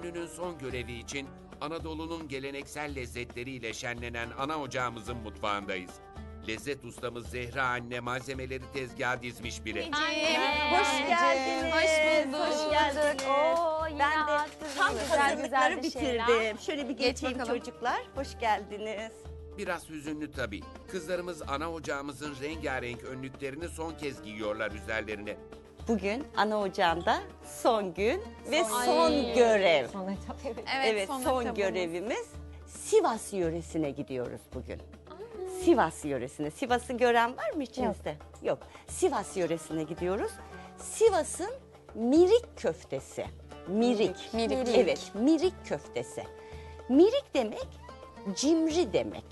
Gününün son görevi için Anadolu'nun geleneksel lezzetleriyle şenlenen ana ocağımızın mutfağındayız. Lezzet ustamız Zehra anne malzemeleri tezgaha dizmiş bile. Hoş geldiniz. Hoş bulduk. Hoş geldiniz. Oo, yine ben de tam güzel hazırlıkları güzel bir şeyler. bitirdim. Şöyle bir Geç geçeyim bakalım. çocuklar. Hoş geldiniz. Biraz hüzünlü tabii. Kızlarımız ana ocağımızın rengarenk önlüklerini son kez giyiyorlar üzerlerine. Bugün ana ocağımda son gün ve Son- son Ay. görev. Son etap evet. Evet, son, son, etabımız. görevimiz Sivas yöresine gidiyoruz bugün. Sivas yöresine. Sivas'ı gören var mı içinizde? Yok. Sivas yöresine gidiyoruz. Sivas'ın mirik köftesi. Mirik. Mirik. Evet, mirik köftesi. Mirik demek cimri demek.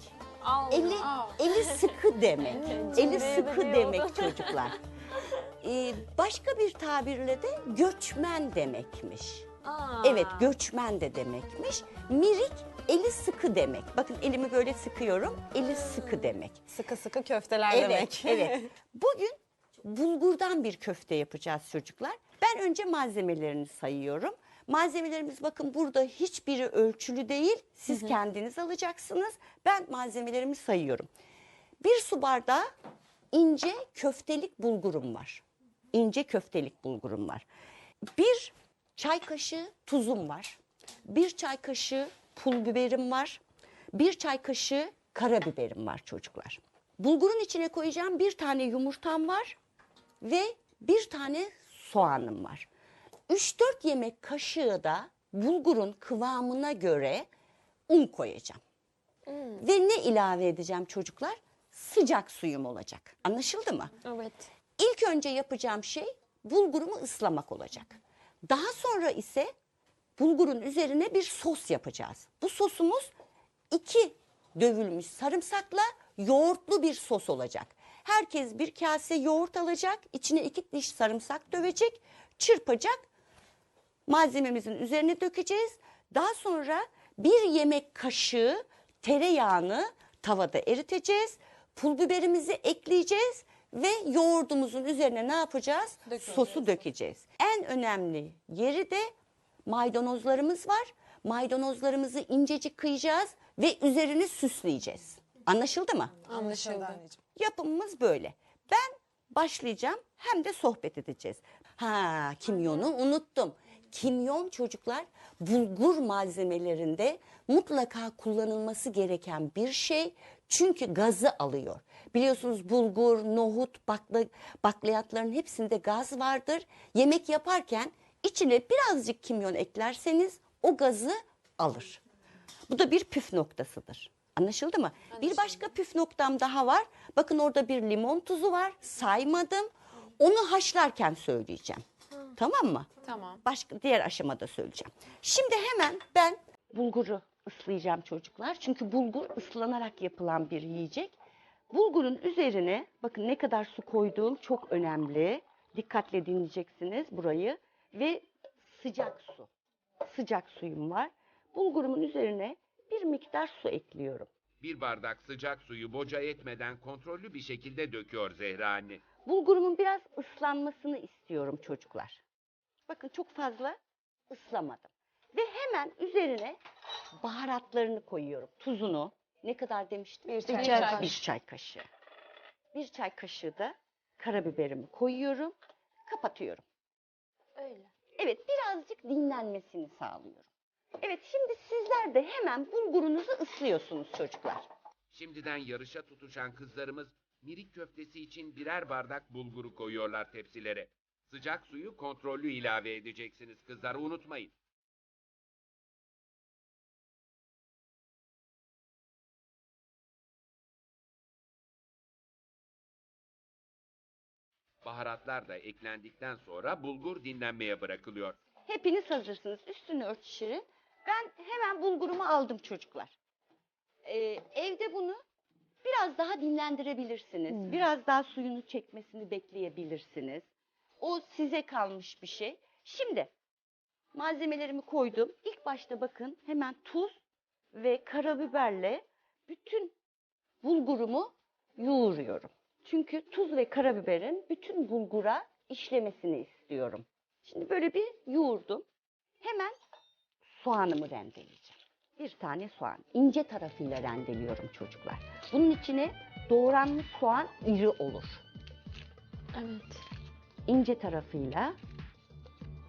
Allah. Eli eli sıkı demek. eli sıkı de demek çocuklar. Ee, başka bir tabirle de göçmen demekmiş. Aa. Evet göçmen de demekmiş. Mirik eli sıkı demek. Bakın elimi böyle sıkıyorum. Eli sıkı demek. Sıkı sıkı köfteler Evet, demek. evet. Bugün bulgurdan bir köfte yapacağız çocuklar. Ben önce malzemelerini sayıyorum. Malzemelerimiz bakın burada hiçbiri ölçülü değil. Siz kendiniz alacaksınız. Ben malzemelerimi sayıyorum. Bir su bardağı ince köftelik bulgurum var. İnce köftelik bulgurum var. Bir çay kaşığı tuzum var. Bir çay kaşığı pul biberim var. Bir çay kaşığı karabiberim var çocuklar. Bulgurun içine koyacağım bir tane yumurtam var ve bir tane soğanım var. 3-4 yemek kaşığı da bulgurun kıvamına göre un koyacağım. Ve ne ilave edeceğim çocuklar? Sıcak suyum olacak. Anlaşıldı mı? Evet. İlk önce yapacağım şey bulgurumu ıslamak olacak. Daha sonra ise bulgurun üzerine bir sos yapacağız. Bu sosumuz iki dövülmüş sarımsakla yoğurtlu bir sos olacak. Herkes bir kase yoğurt alacak, içine iki diş sarımsak dövecek, çırpacak, malzememizin üzerine dökeceğiz. Daha sonra bir yemek kaşığı tereyağını tavada eriteceğiz. Pul biberimizi ekleyeceğiz ve yoğurdumuzun üzerine ne yapacağız? Sosu dökeceğiz. En önemli yeri de maydanozlarımız var. Maydanozlarımızı incecik kıyacağız ve üzerini süsleyeceğiz. Anlaşıldı mı? Anlaşıldı. Yapımımız böyle. Ben başlayacağım hem de sohbet edeceğiz. Ha kimyonu unuttum. Kimyon çocuklar bulgur malzemelerinde mutlaka kullanılması gereken bir şey. Çünkü gazı alıyor. Biliyorsunuz bulgur, nohut, bakla, bakliyatların hepsinde gaz vardır. Yemek yaparken içine birazcık kimyon eklerseniz o gazı alır. Bu da bir püf noktasıdır. Anlaşıldı mı? Bir başka püf noktam daha var. Bakın orada bir limon tuzu var. Saymadım. Onu haşlarken söyleyeceğim. Tamam mı? Tamam. Başka diğer aşamada söyleyeceğim. Şimdi hemen ben bulguru ıslayacağım çocuklar. Çünkü bulgur ıslanarak yapılan bir yiyecek. Bulgurun üzerine bakın ne kadar su koyduğum çok önemli. Dikkatle dinleyeceksiniz burayı ve sıcak su. Sıcak suyum var. Bulgurumun üzerine bir miktar su ekliyorum. Bir bardak sıcak suyu boca etmeden kontrollü bir şekilde döküyor Zehra anne. Bulgurumun biraz ıslanmasını istiyorum çocuklar. Bakın çok fazla ıslamadım. Ve hemen üzerine baharatlarını koyuyorum. Tuzunu. Ne kadar demiştim? Bir çay Bir kaşığı. Bir çay kaşığı. Bir çay kaşığı da karabiberimi koyuyorum. Kapatıyorum. Öyle. Evet birazcık dinlenmesini sağlıyorum. Evet şimdi sizler de hemen bulgurunuzu ıslıyorsunuz çocuklar. Şimdiden yarışa tutuşan kızlarımız mirik köftesi için birer bardak bulguru koyuyorlar tepsilere. Sıcak suyu kontrollü ilave edeceksiniz kızlar unutmayın. Baharatlar da eklendikten sonra bulgur dinlenmeye bırakılıyor. Hepiniz hazırsınız. Üstünü örtüştürün. Ben hemen bulgurumu aldım çocuklar. Ee, evde bunu biraz daha dinlendirebilirsiniz. Biraz daha suyunu çekmesini bekleyebilirsiniz. O size kalmış bir şey. Şimdi malzemelerimi koydum. İlk başta bakın hemen tuz ve karabiberle bütün bulgurumu yoğuruyorum. Çünkü tuz ve karabiberin bütün bulgura işlemesini istiyorum. Şimdi böyle bir yoğurdum. Hemen soğanımı rendeleyeceğim. Bir tane soğan. ince tarafıyla rendeliyorum çocuklar. Bunun içine doğranmış soğan iri olur. Evet. İnce tarafıyla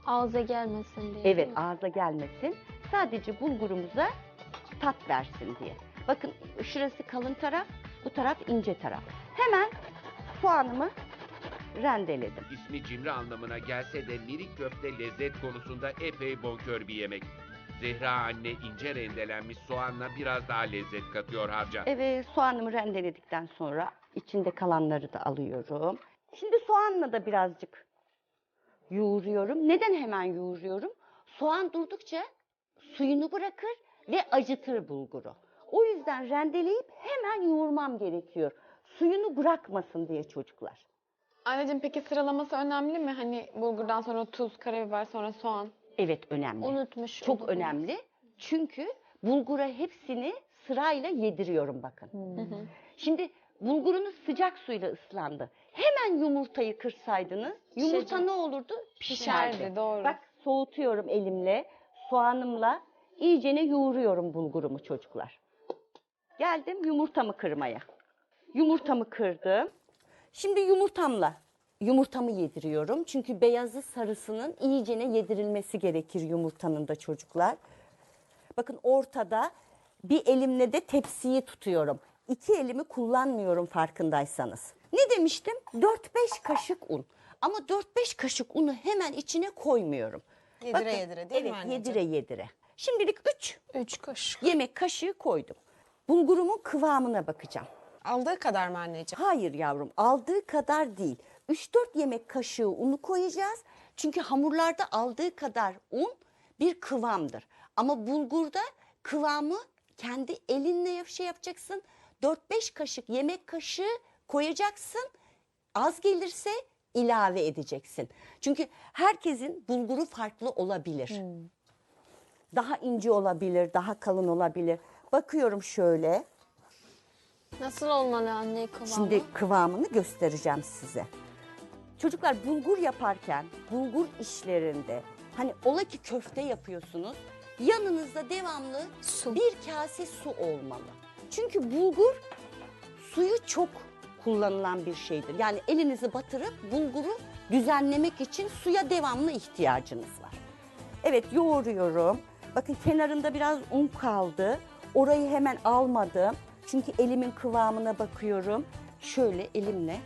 Ağza gelmesin diye. Evet ağza gelmesin. Sadece bulgurumuza tat versin diye. Bakın şurası kalın taraf, bu taraf ince taraf. Hemen soğanımı rendeledim. İsmi cimri anlamına gelse de mirik köfte lezzet konusunda epey bonkör bir yemek. Zehra anne ince rendelenmiş soğanla biraz daha lezzet katıyor harca. Evet soğanımı rendeledikten sonra içinde kalanları da alıyorum. Şimdi soğanla da birazcık yoğuruyorum. Neden hemen yoğuruyorum? Soğan durdukça suyunu bırakır ve acıtır bulguru. O yüzden rendeleyip hemen yoğurmam gerekiyor. Suyunu bırakmasın diye çocuklar. Anneciğim peki sıralaması önemli mi? Hani bulgurdan sonra tuz, karabiber, sonra soğan. Evet önemli. Unutmuş. Çok olabilir. önemli. Çünkü bulgura hepsini sırayla yediriyorum bakın. Şimdi bulgurunuz sıcak suyla ıslandı. Hemen yumurtayı kırsaydınız yumurta Pişecek. ne olurdu? Pişerdi. Pişerdi, doğru. Bak soğutuyorum elimle, soğanımla iyicene yoğuruyorum bulgurumu çocuklar. Geldim yumurtamı kırmaya. Yumurtamı kırdım. Şimdi yumurtamla yumurtamı yediriyorum. Çünkü beyazı sarısının iyicene yedirilmesi gerekir yumurtanın da çocuklar. Bakın ortada bir elimle de tepsiyi tutuyorum. İki elimi kullanmıyorum farkındaysanız. Ne demiştim? 4-5 kaşık un. Ama 4-5 kaşık unu hemen içine koymuyorum. Yedire yedire değil mi evet, anneciğim? yedire yedire. Şimdilik 3 Üç kaşık. yemek kaşığı koydum. Bulgurumun kıvamına bakacağım. Aldığı kadar mı anneciğim? Hayır yavrum aldığı kadar değil. 3-4 yemek kaşığı unu koyacağız. Çünkü hamurlarda aldığı kadar un bir kıvamdır. Ama bulgurda kıvamı kendi elinle şey yapacaksın. 4-5 kaşık yemek kaşığı koyacaksın. Az gelirse ilave edeceksin. Çünkü herkesin bulguru farklı olabilir. Daha ince olabilir, daha kalın olabilir. Bakıyorum şöyle. Nasıl olmalı anne kıvamı? Şimdi kıvamını göstereceğim size. Çocuklar bulgur yaparken, bulgur işlerinde hani ola ki köfte yapıyorsunuz. Yanınızda devamlı Su. bir kase su olmalı. Çünkü bulgur suyu çok kullanılan bir şeydir. Yani elinizi batırıp bulguru düzenlemek için suya devamlı ihtiyacınız var. Evet yoğuruyorum. Bakın kenarında biraz un kaldı. Orayı hemen almadım. Çünkü elimin kıvamına bakıyorum. Şöyle elimle.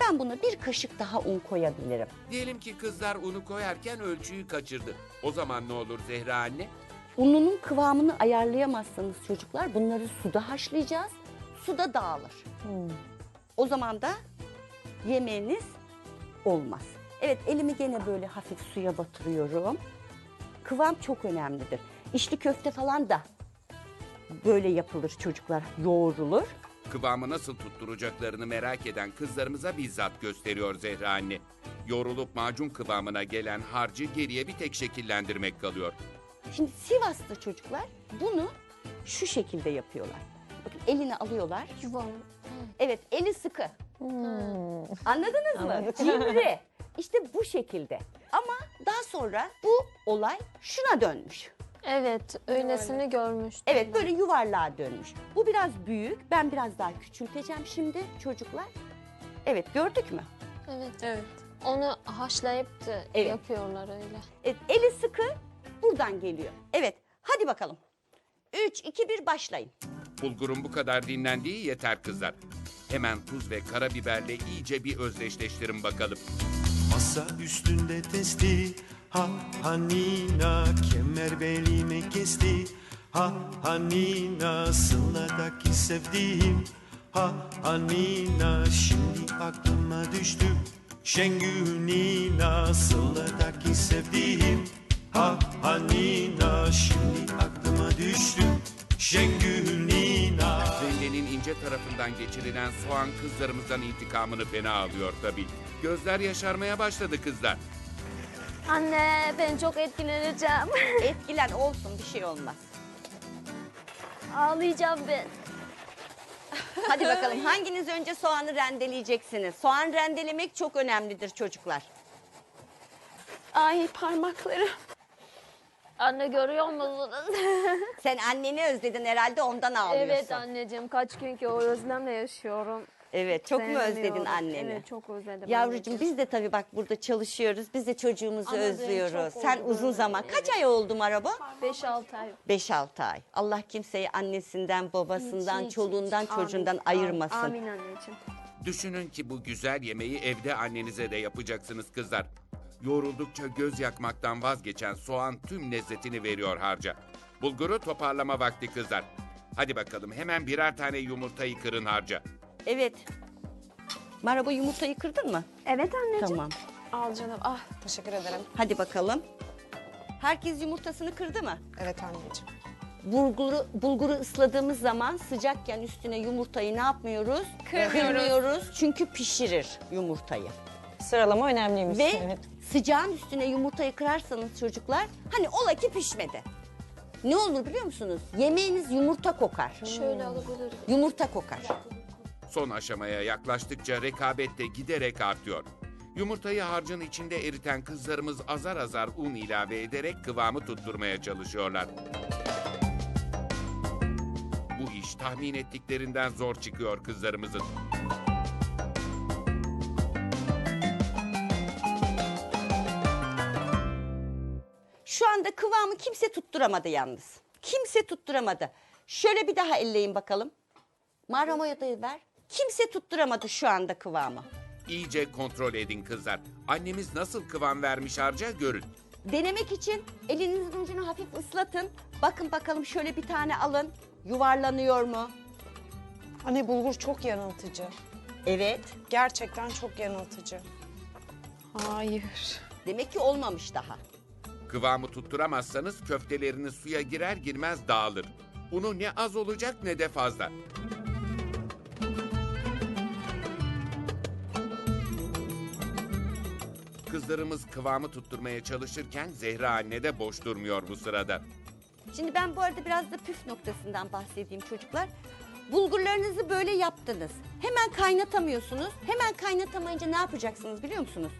Ben buna bir kaşık daha un koyabilirim. Diyelim ki kızlar unu koyarken ölçüyü kaçırdı. O zaman ne olur Zehra anne? Ununun kıvamını ayarlayamazsanız çocuklar bunları suda haşlayacağız. Suda dağılır. O zaman da yemeğiniz olmaz. Evet elimi gene böyle hafif suya batırıyorum. Kıvam çok önemlidir. İçli köfte falan da böyle yapılır çocuklar yoğrulur. Kıvamı nasıl tutturacaklarını merak eden kızlarımıza bizzat gösteriyor Zehra anne. Yoğrulup macun kıvamına gelen harcı geriye bir tek şekillendirmek kalıyor. Şimdi Sivas'ta çocuklar bunu şu şekilde yapıyorlar. Bakın elini alıyorlar. Evet eli sıkı. Anladınız mı? Cimri. İşte bu şekilde. Ama daha sonra bu olay şuna dönmüş. Evet, öylesini görmüştüm. Evet böyle yuvarlığa dönmüş. Bu biraz büyük. Ben biraz daha küçülteceğim şimdi çocuklar. Evet gördük mü? Evet. Evet. Onu haşlayıp da Evet. yapıyorlar öyle. Evet, eli sıkı buradan geliyor. Evet hadi bakalım. 3, 2, 1 başlayın. Bulgurun bu kadar dinlendiği yeter kızlar. Hemen tuz ve karabiberle iyice bir özdeşleştirin bakalım. Masa üstünde testi Ha Hanina kemer belime kesti. Ha Hanina Sıla'daki sevdiğim. Ha Hanina şimdi aklıma düştü. Şengül Nina Sıla'daki sevdiğim. Ha Hanina şimdi aklıma düştü. Şengül Nina Rendenin ince tarafından geçirilen soğan kızlarımızdan intikamını fena alıyor tabii. Gözler yaşarmaya başladı kızlar. Anne ben çok etkileneceğim. Etkilen olsun bir şey olmaz. Ağlayacağım ben. Hadi bakalım hanginiz önce soğanı rendeleyeceksiniz? Soğan rendelemek çok önemlidir çocuklar. Ay parmakları. Anne görüyor musunuz? Sen anneni özledin herhalde ondan ağlıyorsun. evet anneciğim kaç gün ki o özlemle yaşıyorum. Evet, çok mu Sevmiyorum. özledin anneni? Evet çok özledim. Yavrucuğum anneciğim. biz de tabii bak burada çalışıyoruz. Biz de çocuğumuzu ben özlüyoruz. çok Sen oldu. uzun zaman kaç ay oldu araba? 5-6 ay. 5-6 ay. Allah kimseyi annesinden, babasından, Hiç, hiç, çoluğundan, hiç. çocuğundan Amin, ayırmasın. Amin anneciğim. Düşünün ki bu güzel yemeği evde annenize de yapacaksınız kızlar. Yoruldukça göz yakmaktan vazgeçen soğan tüm lezzetini veriyor harca. Bulguru toparlama vakti kızlar. Hadi bakalım hemen birer tane yumurtayı kırın harca. Evet. Maraba yumurtayı kırdın mı? Evet anneciğim. Tamam. Al canım. Ah teşekkür ederim. Hadi bakalım. Herkes yumurtasını kırdı mı? Evet anneciğim. Bulguru, bulguru ısladığımız zaman sıcakken üstüne yumurtayı ne yapmıyoruz? Kırmıyoruz. Çünkü pişirir yumurtayı. Sıralama önemliymiş. Ve Evet. sıcağın üstüne yumurtayı kırarsanız çocuklar hani ola ki pişmedi. Ne olur biliyor musunuz? Yemeğiniz yumurta kokar. Şöyle alabilirim. Yumurta kokar. Son aşamaya yaklaştıkça rekabet de giderek artıyor. Yumurtayı harcın içinde eriten kızlarımız azar azar un ilave ederek kıvamı tutturmaya çalışıyorlar. Bu iş tahmin ettiklerinden zor çıkıyor kızlarımızın. Şu anda kıvamı kimse tutturamadı yalnız. Kimse tutturamadı. Şöyle bir daha elleyin bakalım. Marmaya da ver. Kimse tutturamadı şu anda kıvamı. İyice kontrol edin kızlar. Annemiz nasıl kıvam vermiş harca görün. Denemek için elinizin ucunu hafif ıslatın. Bakın bakalım şöyle bir tane alın. Yuvarlanıyor mu? Anne bulgur çok yanıltıcı. Evet. Gerçekten çok yanıltıcı. Hayır. Demek ki olmamış daha. Kıvamı tutturamazsanız köfteleriniz suya girer girmez dağılır. Unu ne az olacak ne de fazla. Kızlarımız kıvamı tutturmaya çalışırken Zehra anne de boş durmuyor bu sırada. Şimdi ben bu arada biraz da püf noktasından bahsedeyim çocuklar. Bulgurlarınızı böyle yaptınız. Hemen kaynatamıyorsunuz. Hemen kaynatamayınca ne yapacaksınız biliyor musunuz?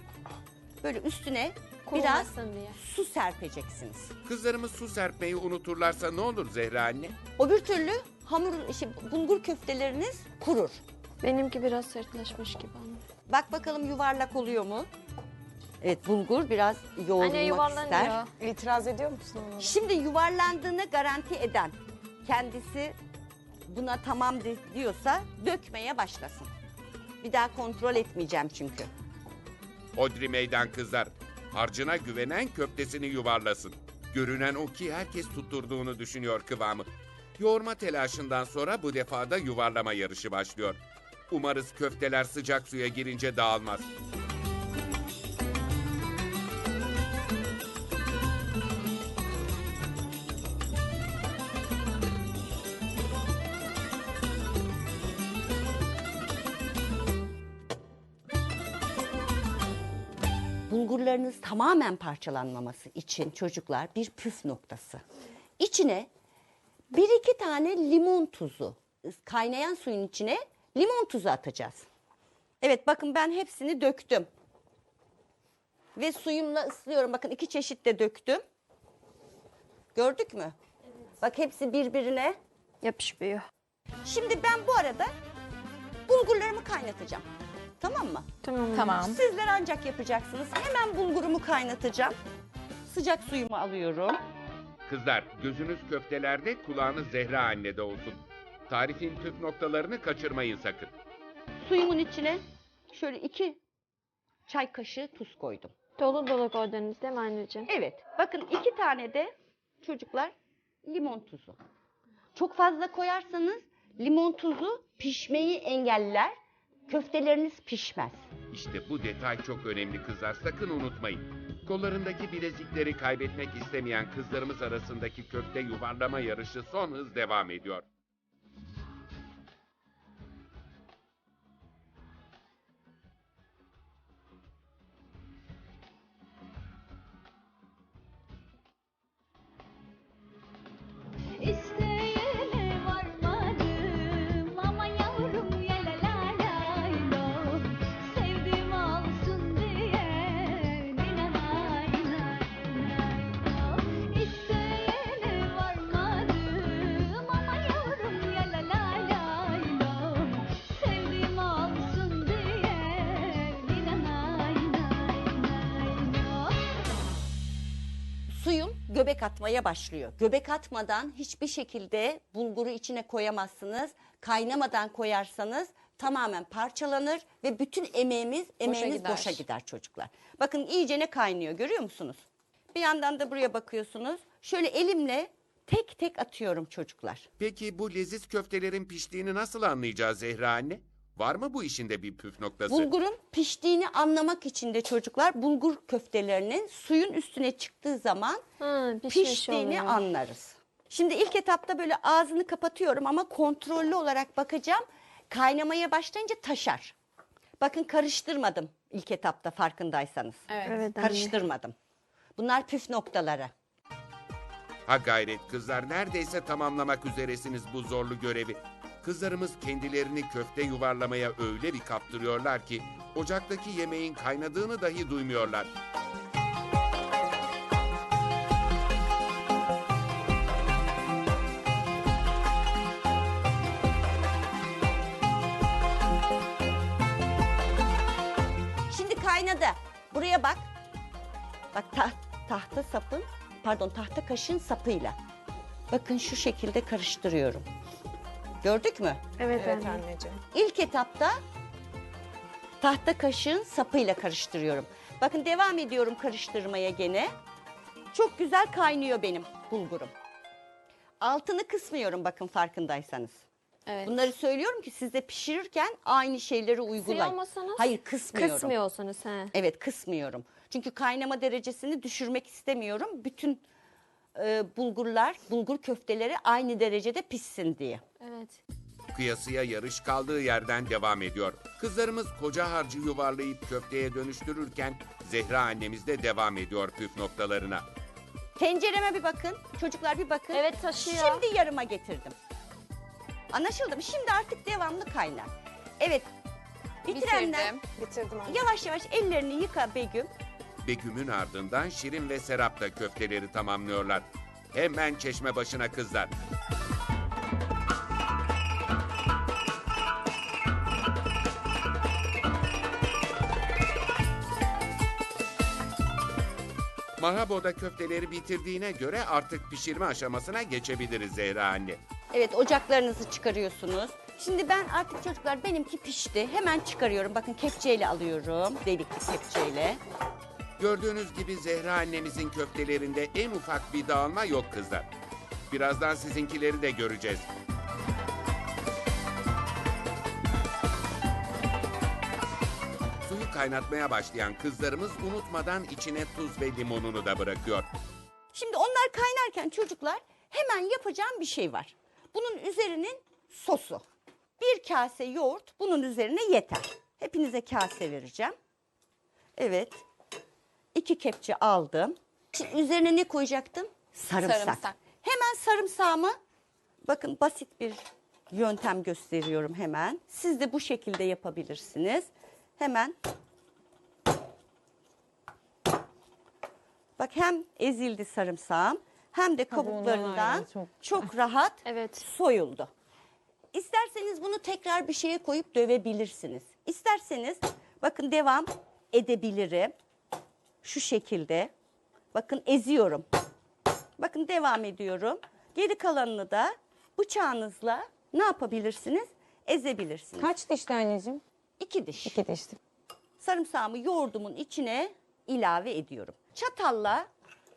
Böyle üstüne biraz Kurumasın diye. su serpeceksiniz. Kızlarımız su serpmeyi unuturlarsa ne olur Zehra anne? O bir türlü hamur, şey, bulgur köfteleriniz kurur. Benimki biraz sertleşmiş gibi anne. Bak bakalım yuvarlak oluyor mu? Evet bulgur biraz yoğrulmak Anne yuvarlanıyor. ister. İtiraz ediyor musun ona? Şimdi yuvarlandığını garanti eden kendisi buna tamam de- diyorsa dökmeye başlasın. Bir daha kontrol etmeyeceğim çünkü. Odri meydan kızlar. Harcına güvenen köftesini yuvarlasın. Görünen o ki herkes tutturduğunu düşünüyor kıvamı. Yoğurma telaşından sonra bu defa da yuvarlama yarışı başlıyor. Umarız köfteler sıcak suya girince dağılmaz. Bulgurlarınız tamamen parçalanmaması için çocuklar bir püf noktası. İçine bir iki tane limon tuzu, kaynayan suyun içine limon tuzu atacağız. Evet bakın ben hepsini döktüm. Ve suyumla ıslıyorum. Bakın iki çeşit de döktüm. Gördük mü? Bak hepsi birbirine. Yapışmıyor. Şimdi ben bu arada bulgurlarımı kaynatacağım. Tamam mı? Tamam. Tamam. Sizler ancak yapacaksınız. Hemen bulgurumu kaynatacağım. Sıcak suyumu alıyorum. Kızlar gözünüz köftelerde kulağınız Zehra annede olsun. Tarifin püf noktalarını kaçırmayın sakın. Suyumun içine şöyle iki çay kaşığı tuz koydum. Dolu dolu koydunuz değil mi anneciğim? Evet. Bakın iki tane de çocuklar limon tuzu. Çok fazla koyarsanız limon tuzu pişmeyi engeller. Köfteleriniz pişmez. İşte bu detay çok önemli kızlar sakın unutmayın. Kollarındaki bilezikleri kaybetmek istemeyen kızlarımız arasındaki köfte yuvarlama yarışı son hız devam ediyor. Göbek atmaya başlıyor. Göbek atmadan hiçbir şekilde bulguru içine koyamazsınız. Kaynamadan koyarsanız tamamen parçalanır ve bütün emeğimiz emeğiniz gider. boşa gider çocuklar. Bakın iyice ne kaynıyor görüyor musunuz? Bir yandan da buraya bakıyorsunuz. Şöyle elimle tek tek atıyorum çocuklar. Peki bu leziz köftelerin piştiğini nasıl anlayacağız Zehra anne? Var mı bu işinde bir püf noktası? Bulgurun piştiğini anlamak için de çocuklar bulgur köftelerinin suyun üstüne çıktığı zaman Ha, pişmiş piştiğini oluyor. anlarız. Şimdi ilk etapta böyle ağzını kapatıyorum ama kontrollü olarak bakacağım. Kaynamaya başlayınca taşar. Bakın karıştırmadım ilk etapta farkındaysanız. Evet. Evet anne. Karıştırmadım. Bunlar püf noktaları. Ha gayret kızlar neredeyse tamamlamak üzeresiniz bu zorlu görevi. Kızlarımız kendilerini köfte yuvarlamaya öyle bir kaptırıyorlar ki ocaktaki yemeğin kaynadığını dahi duymuyorlar. Şimdi kaynadı. Buraya bak. Bak ta- tahta sapın, pardon tahta kaşığın sapıyla. Bakın şu şekilde karıştırıyorum. Gördük mü? Evet, Evet anne. anneciğim. İlk etapta tahta kaşığın sapıyla karıştırıyorum. Bakın devam ediyorum karıştırmaya gene. Çok güzel kaynıyor benim bulgurum. Altını kısmıyorum bakın farkındaysanız. Evet. Bunları söylüyorum ki siz de pişirirken aynı şeyleri uygulayın. olmasanız? Hayır kısmıyorum. Kısmıyorsunuz he. Evet kısmıyorum. Çünkü kaynama derecesini düşürmek istemiyorum. Bütün e, bulgurlar, bulgur köfteleri aynı derecede pişsin diye. Evet. Kıyasıya yarış kaldığı yerden devam ediyor. Kızlarımız koca harcı yuvarlayıp köfteye dönüştürürken Zehra annemiz de devam ediyor püf noktalarına. Tencereme bir bakın. Çocuklar bir bakın. Evet, taşıyor. Şimdi yarıma getirdim. Anlaşıldı mı? Şimdi artık devamlı kaynar. Evet. Bitirenler Bitirdim. Bitirdim anne. yavaş yavaş ellerini yıka Begüm. Begüm'ün ardından Şirin ve Serap da köfteleri tamamlıyorlar. Hemen çeşme başına kızlar. Mahaboda köfteleri bitirdiğine göre artık pişirme aşamasına geçebiliriz Zehra anne. Evet ocaklarınızı çıkarıyorsunuz. Şimdi ben artık çocuklar benimki pişti. Hemen çıkarıyorum. Bakın kepçeyle alıyorum. Delikli kepçeyle. Gördüğünüz gibi Zehra annemizin köftelerinde en ufak bir dağılma yok kızlar. Birazdan sizinkileri de göreceğiz. Suyu kaynatmaya başlayan kızlarımız unutmadan içine tuz ve limonunu da bırakıyor. Şimdi onlar kaynarken çocuklar hemen yapacağım bir şey var. Bunun üzerinin sosu. Bir kase yoğurt bunun üzerine yeter. Hepinize kase vereceğim. Evet. İki kepçe aldım. Şimdi üzerine ne koyacaktım? Sarımsak. Sarımsak. Hemen sarımsağımı bakın basit bir yöntem gösteriyorum hemen. Siz de bu şekilde yapabilirsiniz. Hemen Bak hem ezildi sarımsağım hem de kabuklarından çok çok rahat Evet. soyuldu. İsterseniz bunu tekrar bir şeye koyup dövebilirsiniz. İsterseniz bakın devam edebilirim. Şu şekilde. Bakın eziyorum. Bakın devam ediyorum. Geri kalanını da bıçağınızla ne yapabilirsiniz? Ezebilirsiniz. Kaç dişli anneciğim? İki diş İki dişli. sarımsağımı yoğurdumun içine ilave ediyorum. Çatalla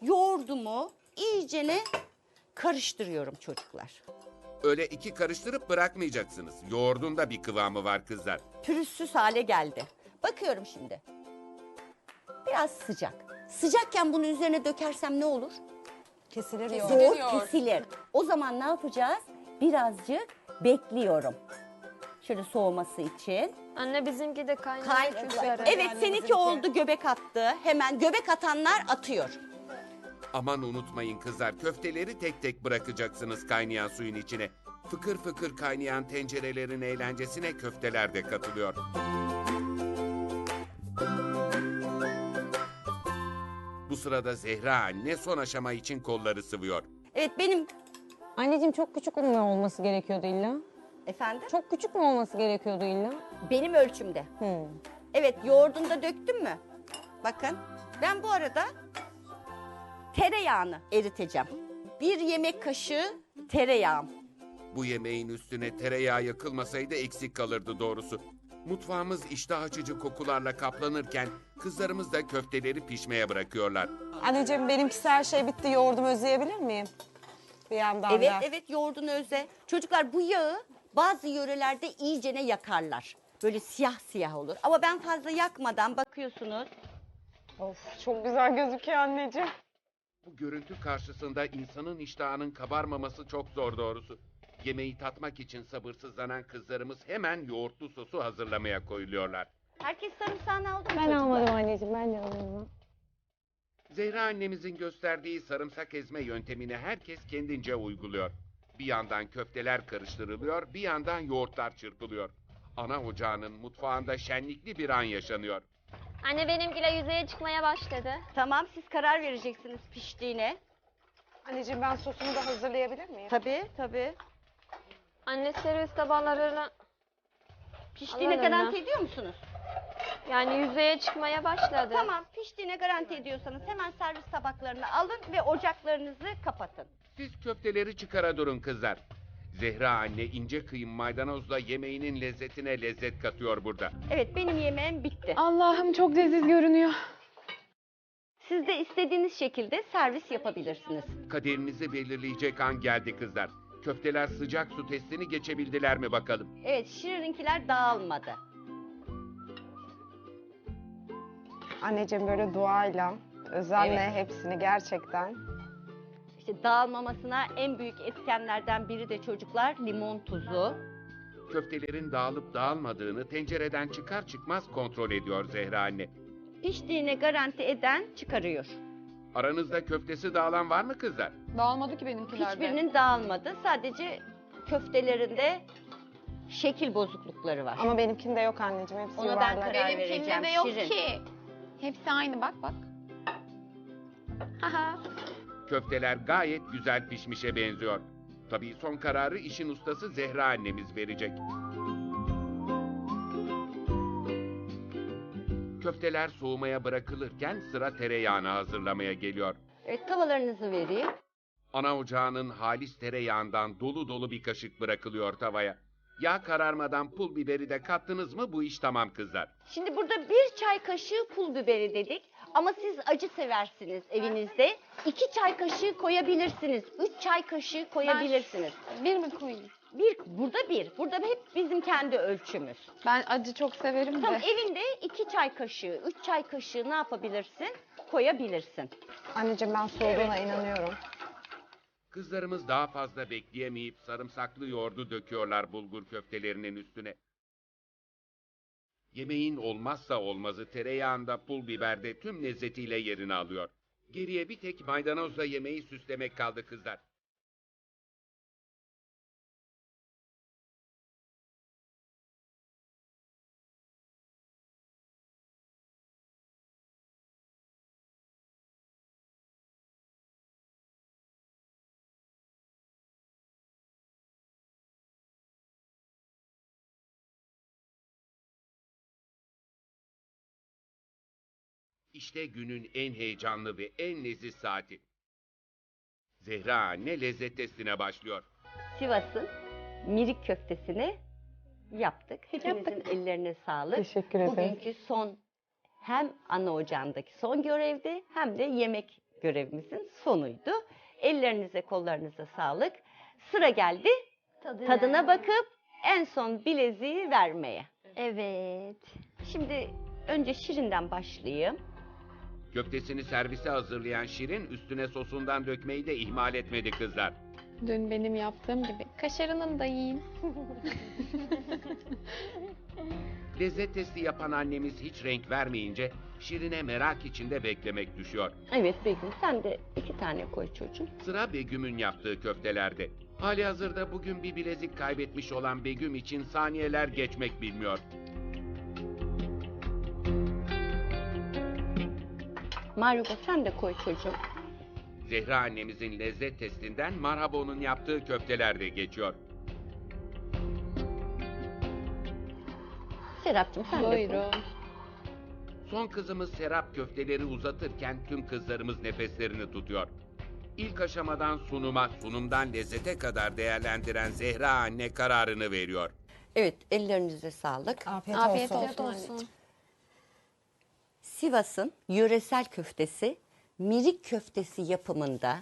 yoğurdumu iyicene karıştırıyorum çocuklar. Öyle iki karıştırıp bırakmayacaksınız. Yoğurdun da bir kıvamı var kızlar. Pürüzsüz hale geldi. Bakıyorum şimdi. Biraz sıcak. Sıcakken bunu üzerine dökersem ne olur? Kesilir yoğurt. Yoğurt kesilir. O zaman ne yapacağız? Birazcık bekliyorum. Şöyle soğuması için. Anne bizimki de Kay- üzere. evet seninki oldu göbek attı. Hemen göbek atanlar atıyor. Aman unutmayın kızlar köfteleri tek tek bırakacaksınız kaynayan suyun içine. Fıkır fıkır kaynayan tencerelerin eğlencesine köfteler de katılıyor. Bu sırada Zehra anne son aşama için kolları sıvıyor. Evet benim Anneciğim çok küçük mü olması gerekiyordu illa? efendim Çok küçük mü olması gerekiyordu illa? benim ölçümde. Hı. Evet yoğurdunu da döktüm mü? Bakın ben bu arada tereyağını eriteceğim. Bir yemek kaşığı tereyağım. Bu yemeğin üstüne tereyağı yakılmasaydı eksik kalırdı doğrusu. Mutfağımız iştah açıcı kokularla kaplanırken kızlarımız da köfteleri pişmeye bırakıyorlar. Anneciğim benimkisi her şey bitti. Yoğurdumu özleyebilir miyim? Bir yandan Evet da. evet yoğurdunu öze. Çocuklar bu yağı bazı yörelerde iyicene yakarlar. Böyle siyah siyah olur. Ama ben fazla yakmadan bakıyorsunuz. Of çok güzel gözüküyor anneciğim. Bu görüntü karşısında insanın iştahının kabarmaması çok zor doğrusu. Yemeği tatmak için sabırsızlanan kızlarımız hemen yoğurtlu sosu hazırlamaya koyuluyorlar. Herkes sarımsağını aldı mı Ben çocuklar? almadım anneciğim ben de alayım. Zehra annemizin gösterdiği sarımsak ezme yöntemini herkes kendince uyguluyor. Bir yandan köfteler karıştırılıyor, bir yandan yoğurtlar çırpılıyor. Ana ocağının mutfağında şenlikli bir an yaşanıyor. Anne benimkiler yüzeye çıkmaya başladı. Tamam siz karar vereceksiniz piştiğine. Anneciğim ben sosumu da hazırlayabilir miyim? Tabii tabii. Anne servis tabaklarıyla Piştiğine garanti ya. ediyor musunuz? yani yüzeye çıkmaya başladı. Tamam piştiğine garanti ediyorsanız hemen servis tabaklarını alın ve ocaklarınızı kapatın. Siz köfteleri çıkara durun kızlar. Zehra anne ince kıyım maydanozla yemeğinin lezzetine lezzet katıyor burada. Evet benim yemeğim bitti. Allah'ım çok leziz görünüyor. Siz de istediğiniz şekilde servis yapabilirsiniz. Kaderinizi belirleyecek an geldi kızlar. Köfteler sıcak su testini geçebildiler mi bakalım? Evet şirininkiler dağılmadı. Anneciğim böyle duayla, özenle Evet. hepsini gerçekten. İşte dağılmamasına en büyük etkenlerden biri de çocuklar limon tuzu. Köftelerin dağılıp dağılmadığını tencereden çıkar çıkmaz kontrol ediyor Zehra anne. Piştiğine garanti eden çıkarıyor. Aranızda köftesi dağılan var mı kızlar? Dağılmadı ki benimkiler de. Hiçbirinin dağılmadı. Sadece köftelerinde şekil bozuklukları var. Ama benimkinde yok anneciğim. Hepsi Ona ben yuvarlak. karar vereceğim. Şirin. Hepsi aynı bak bak. Haha. Köfteler gayet güzel pişmişe benziyor. Tabii son kararı işin ustası Zehra annemiz verecek. Köfteler soğumaya bırakılırken sıra tereyağını hazırlamaya geliyor. Evet tavalarınızı vereyim. Ana ocağının halis tereyağından dolu dolu bir kaşık bırakılıyor tavaya. Yağ kararmadan pul biberi de kattınız mı bu iş tamam kızlar. Şimdi burada bir çay kaşığı pul biberi dedik. Ama siz acı seversiniz evinizde. İki çay kaşığı koyabilirsiniz. Üç çay kaşığı koyabilirsiniz. Bir mi koyayım? Bir, burada bir. Burada hep bizim kendi ölçümüz. Ben acı çok severim de. Tamam evinde iki çay kaşığı, üç çay kaşığı ne yapabilirsin? Koyabilirsin. Anneciğim ben soğuduğuna inanıyorum. Kızlarımız daha fazla bekleyemeyip sarımsaklı yoğurdu döküyorlar bulgur köftelerinin üstüne. Yemeğin olmazsa olmazı tereyağında pul biber de tüm lezzetiyle yerini alıyor. Geriye bir tek maydanozla yemeği süslemek kaldı kızlar. İşte günün en heyecanlı ve en leziz saati. Zehra anne lezzet testine başlıyor. Sivas'ın mirik köftesini yaptık. Hepinizin ellerine sağlık. Teşekkür ederim. Bugünkü son hem ana ocağındaki son görevdi hem de yemek görevimizin sonuydu. Ellerinize kollarınıza sağlık. Sıra geldi tadına bakıp en son bileziği vermeye. Evet. Şimdi önce Şirin'den başlayayım. Köftesini servise hazırlayan Şirin üstüne sosundan dökmeyi de ihmal etmedi kızlar. Dün benim yaptığım gibi. Kaşarının da yiyin. Lezzet testi yapan annemiz hiç renk vermeyince Şirin'e merak içinde beklemek düşüyor. Evet Begüm sen de iki tane koy çocuğum. Sıra Begüm'ün yaptığı köftelerde. Hali hazırda bugün bir bilezik kaybetmiş olan Begüm için saniyeler geçmek bilmiyor. Marugo sen de koy çocuğum. Zehra annemizin lezzet testinden Marhabo'nun yaptığı köfteler de geçiyor. Serapcığım sen de koy. Buyurun. Son kızımız Serap köfteleri uzatırken tüm kızlarımız nefeslerini tutuyor. İlk aşamadan sunuma, sunumdan lezzete kadar değerlendiren Zehra anne kararını veriyor. Evet ellerinize sağlık. Afiyet, Afiyet olsun. olsun. Sivas'ın yöresel köftesi mirik köftesi yapımında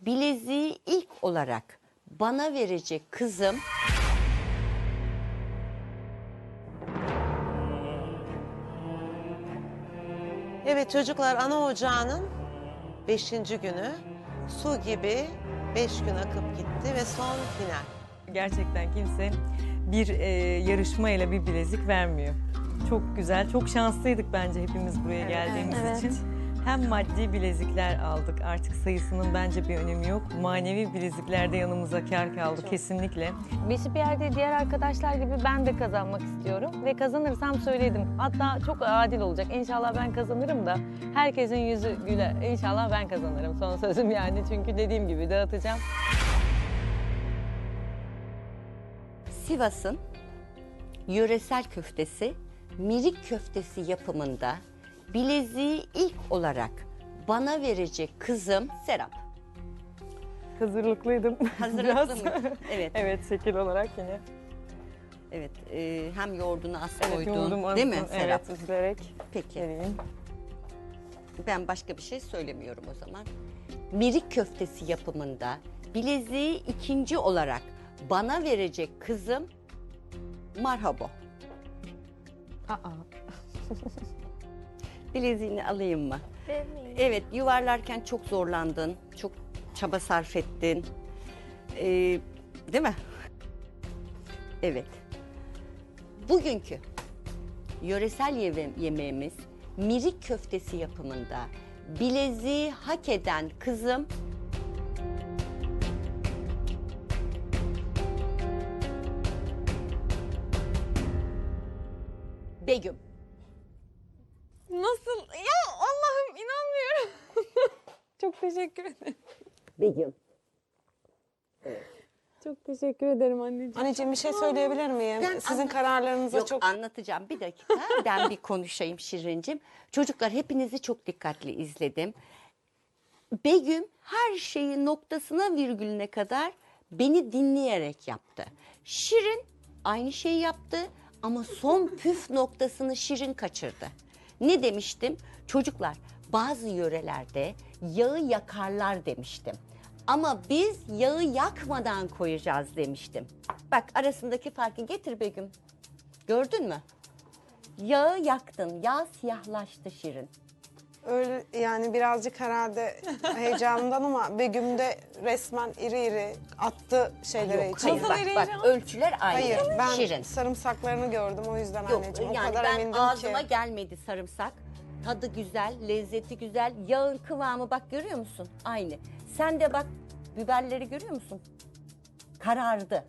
bileziği ilk olarak bana verecek kızım Evet çocuklar ana ocağının beşinci günü su gibi beş gün akıp gitti ve son final. Gerçekten kimse bir e, yarışmayla bir bilezik vermiyor. Çok güzel, çok şanslıydık bence hepimiz buraya geldiğimiz Evet. için. Hem maddi bilezikler aldık, artık sayısının bence bir önemi yok. Manevi bilezikler de yanımıza kar kaldı kesinlikle. Beşi bir yerde diğer arkadaşlar gibi ben de kazanmak istiyorum. Ve kazanırsam söyledim. Hatta çok adil olacak. İnşallah ben kazanırım da herkesin yüzü güler. İnşallah ben kazanırım son sözüm yani. Çünkü dediğim gibi dağıtacağım. Sivas'ın yöresel köftesi mirik köftesi yapımında bileziği ilk olarak bana verecek kızım Serap. Hazırlıklıydım. Hazırlıklı Biraz. mı? Evet. evet, şekil olarak yine. Evet. e, hem yoğurdunu az Evet, koydun. yoğurdum değil mi. Serap? Evet, üzülerek Peki. vereyim. Ben başka bir şey söylemiyorum o zaman. Mirik köftesi yapımında bileziği ikinci olarak bana verecek kızım Marhabo. Aa. Bileziğini alayım mı? Vermeyin. Evet yuvarlarken çok zorlandın. Çok çaba sarf ettin. Ee, değil mi? Evet. Bugünkü yöresel yeme- yemeğimiz mirik köftesi yapımında bileziği hak eden kızım Begüm. Nasıl? Ya Allah'ım inanmıyorum. çok teşekkür ederim. Begüm. Çok teşekkür ederim anneciğim. Anneciğim bir şey söyleyebilir miyim? Ben Sizin kararlarınıza Yok çok... anlatacağım bir dakika. Ben bir konuşayım Şirincim. Çocuklar hepinizi çok dikkatli izledim. Begüm her şeyi noktasına virgülüne kadar beni dinleyerek yaptı. Şirin aynı şeyi yaptı ama son püf noktasını Şirin kaçırdı. Ne demiştim? Çocuklar bazı yörelerde yağı yakarlar demiştim. Ama biz yağı yakmadan koyacağız demiştim. Bak arasındaki farkı getir Begüm. Gördün mü? Yağı yaktın, yağ siyahlaştı Şirin. Öyle yani birazcık herhalde heyecandan ama Begüm de resmen iri iri attı şeylere Yok, hayır bak, bak ölçüler aynı. Hayır ben Şirin. sarımsaklarını gördüm o yüzden Yok anneciğim. O yani kadar ben emindim ağzıma ki. gelmedi sarımsak. Tadı güzel, lezzeti güzel. Yağın kıvamı bak görüyor musun? Aynı. Sen de bak biberleri görüyor musun? Karardı.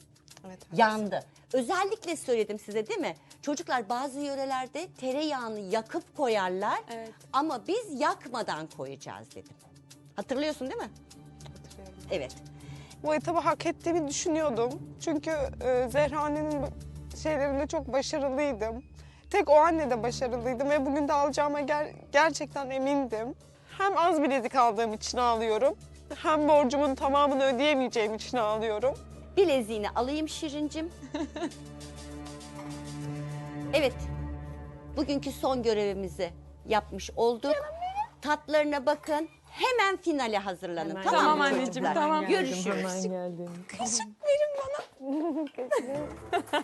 Evet, yandı. Özellikle söyledim size değil mi? Çocuklar bazı yörelerde tereyağını yakıp koyarlar Evet. ama biz yakmadan koyacağız dedim. Hatırlıyorsun değil mi? Evet. Bu etabı hak ettiğimi düşünüyordum. Çünkü e, Zehra annenin bu şeylerinde çok başarılıydım. Tek o anne de başarılıydım ve bugün de alacağıma ger- gerçekten emindim. Hem az bilezik aldığım için ağlıyorum. Hem borcumun tamamını ödeyemeyeceğim için ağlıyorum. Bileziğini alayım Şirincim. evet. Bugünkü son görevimizi yapmış olduk. Tatlarına bakın. Hemen finale hazırlanın. Hemen tamam Tamam mı anneciğim, çocuklar? tamam. Görüşürüz. Hemen geldim. Verin bana.